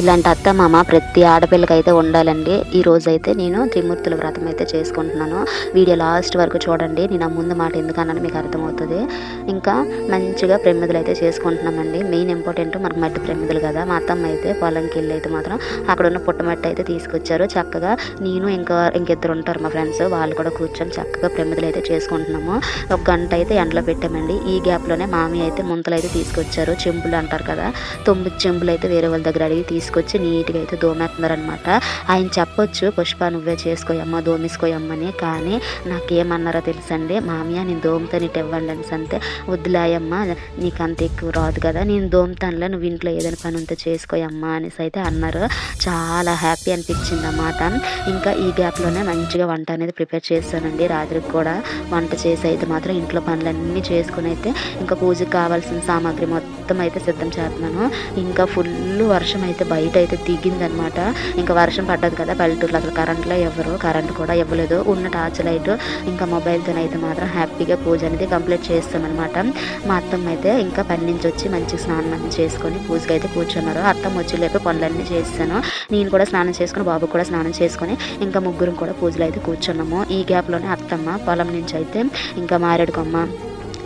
ఇలాంటి అత్త మామ ప్రతి ఆడపిల్లకి అయితే ఉండాలండి. ఈ రోజు అయితే నేను త్రిమూర్తుల వ్రతం అయితే చేసుకుంటున్నాను. వీడియో లాస్ట్ వరకు చూడండి. నేను ఆ ముందు మాట ఎందుకన్నాను మీకు అర్థమవుతుంది. ఇంకా మంచిగా ప్రమిదలు అయితే చేసుకుంటున్నామండి. మెయిన్ ఇంపార్టెంట్ మనకు మట్టి ప్రమిదలు కదా. మా అత్తమ్మ అయితే పొలంకి వెళ్ళి అయితే మాత్రం అక్కడ ఉన్న పుట్టమట్టి అయితే తీసుకొచ్చారు. చక్కగా నేను ఇంకా ఇంకిద్దరు ఉంటారు మా ఫ్రెండ్స్. వాళ్ళు కూడా కూర్చొని చక్కగా ప్రమిదలు అయితే చేసుకుంటున్నాము. ఒక గంట అయితే ఎండలో పెట్టామండి. ఈ గ్యాప్లోనే మామి అయితే ముంతలు అయితే తీసుకొచ్చారు. చెంబులు అంటారు కదా. తొమ్మిది చెంబులు అయితే వేరే వాళ్ళ దగ్గర అడిగి తీసుకొచ్చి నీట్గా అయితే దోమేస్తున్నారనమాట ఆయన చెప్పొచ్చు పుష్ప నువ్వే చేసుకోయమ్మా దోమేసుకోయమ్మని. కానీ నాకేమన్నారో తెలుసండి మామయ్య నేను దోమతో నీటి ఇవ్వండి అని అంతే వద్దులాయమ్మా నీకు అంత ఎక్కువ రాదు కదా నేను దోమతానులే నువ్వు ఇంట్లో ఏదైనా పని ఉంటే చేసుకోయమ్మా అనేసి అయితే అన్నారు. చాలా హ్యాపీ అనిపించింది అన్నమాట ఇంకా ఈ గ్యాప్లోనే మంచిగా వంట అనేది ప్రిపేర్ చేస్తానండి రాత్రికి కూడా వంట చేసి అయితే మాత్రం ఇంట్లో పనులన్నీ చేసుకుని అయితే ఇంకా పూజకి కావాల్సిన సామాగ్రి మొత్తం మొత్తం అయితే సిద్ధం చేస్తున్నాను. ఇంకా ఫుల్ వర్షం అయితే బయట అయితే దిగిందనమాట ఇంకా వర్షం పడ్డది కదా పల్లెటూరులో అసలు కరెంట్లో ఎవరు కరెంట్ కూడా ఇవ్వలేదు. ఉన్న టార్చ్ లైట్ ఇంకా మొబైల్తో అయితే మాత్రం హ్యాపీగా పూజ అనేది కంప్లీట్ చేస్తామన్నమాట. మా అత్తమ్మ అయితే ఇంకా పని నుంచి వచ్చి మంచి స్నానం చేసుకొని పూజకి అయితే కూర్చున్నారు. అత్తమ్మ వచ్చి లేపి పనులన్నీ చేస్తాను. నేను కూడా స్నానం చేసుకుని బాబు కూడా స్నానం చేసుకొని ఇంకా ముగ్గురం కూడా పూజలు అయితే కూర్చున్నాము. ఈ గ్యాప్లోనే అత్తమ్మ పొలం నుంచి అయితే ఇంకా మారేడు కొమ్మ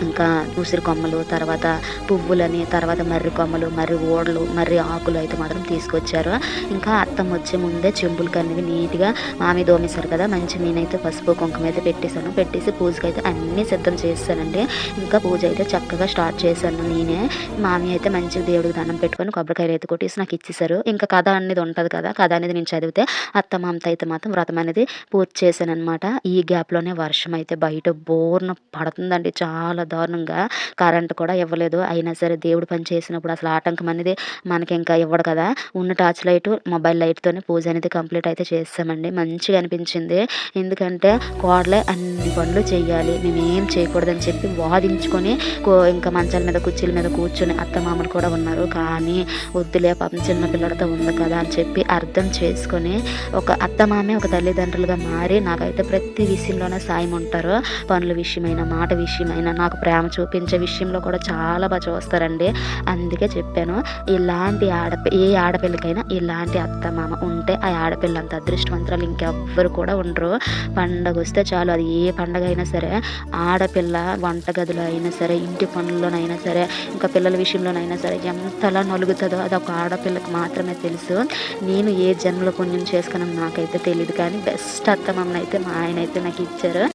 ఇంకా ఉసిరి కొమ్మలు తర్వాత పువ్వులని తర్వాత మర్రి కొమ్మలు మర్రి ఓడలు మర్రి ఆకులు అయితే మాత్రం తీసుకొచ్చారు. ఇంకా అత్తమ్మ వచ్చే ముందే చెంబులు కనివి నీట్గా మామి దోమేశారు కదా మంచి నేనైతే పసుపు కుంకుమ అయితే పెట్టేశాను. పెట్టేసి పూజకి అయితే అన్నీ సిద్ధం చేస్తానండి ఇంకా పూజ అయితే చక్కగా స్టార్ట్ చేశాను నేనే. మామి అయితే మంచిగా దేవుడికి దండం పెట్టుకొని కొబ్బరికాయలు అయితే కొట్టేసి నాకు ఇచ్చేసారు ఇంకా కథ అనేది ఉంటుంది కదా కథ అనేది నేను చదివితే అత్తమ్మ అంత అయితే మాత్రం వ్రతం అనేది పూర్తి చేశాను అనమాట ఈ గ్యాప్లోనే వర్షం అయితే బయట బోర్న పడుతుందండి చాలా దారుణంగా కరెంట్ కూడా ఇవ్వలేదు. అయినా సరే దేవుడు పని చేసినప్పుడు అసలు ఆటంకం అనేది మనకి ఇంకా ఇవ్వడు కదా. ఉన్న టార్చ్ లైట్ మొబైల్ లైట్తోనే పూజ అనేది కంప్లీట్ అయితే చేస్తామండి. మంచిగా అనిపించింది. ఎందుకంటే కోడలే అన్ని పనులు చేయాలి మేము ఏం చేయకూడదని చెప్పి వాదించుకొని కో- ఇంకా మంచాల మీద కుర్చీల మీద కూర్చొని అత్తమామలు కూడా ఉన్నారు. కానీ వద్దులే పాపం చిన్న పిల్లలతో ఉంది కదా అని చెప్పి అర్థం చేసుకొని ఒక అత్తమామే ఒక తల్లిదండ్రులుగా మారి నాకైతే ప్రతి విషయంలోనే సాయం ఉంటారు. పనుల విషయమైనా మాట విషయమైనా నాకు ప్రేమ చూపించే విషయంలో కూడా చాలా బాగా చూస్తారండి. అందుకే చెప్పాను ఇలాంటి ఆడ ఏ ఆడపిల్లకైనా ఇలాంటి అత్త మామ ఉంటే ఆ ఆడపిల్ల అంత అదృష్టవంతురాలు ఇంకెవ్వరు కూడా ఉండరు. పండగ వస్తే చాలు అది ఏ పండగ అయినా సరే ఆడపిల్ల వంటగదిలో అయినా సరే ఇంటి పనుల్లోనైనా సరే ఇంకా పిల్లల విషయంలోనైనా సరే ఎంతలా నలుగుతుందో అది ఒక ఆడపిల్లకి మాత్రమే తెలుసు. నేను ఏ జన్మలో పుణ్యం చేసుకున్నాను నాకైతే తెలియదు కానీ బెస్ట్ అత్త మామనైతే మా ఆయన అయితే నాకు ఇచ్చారు.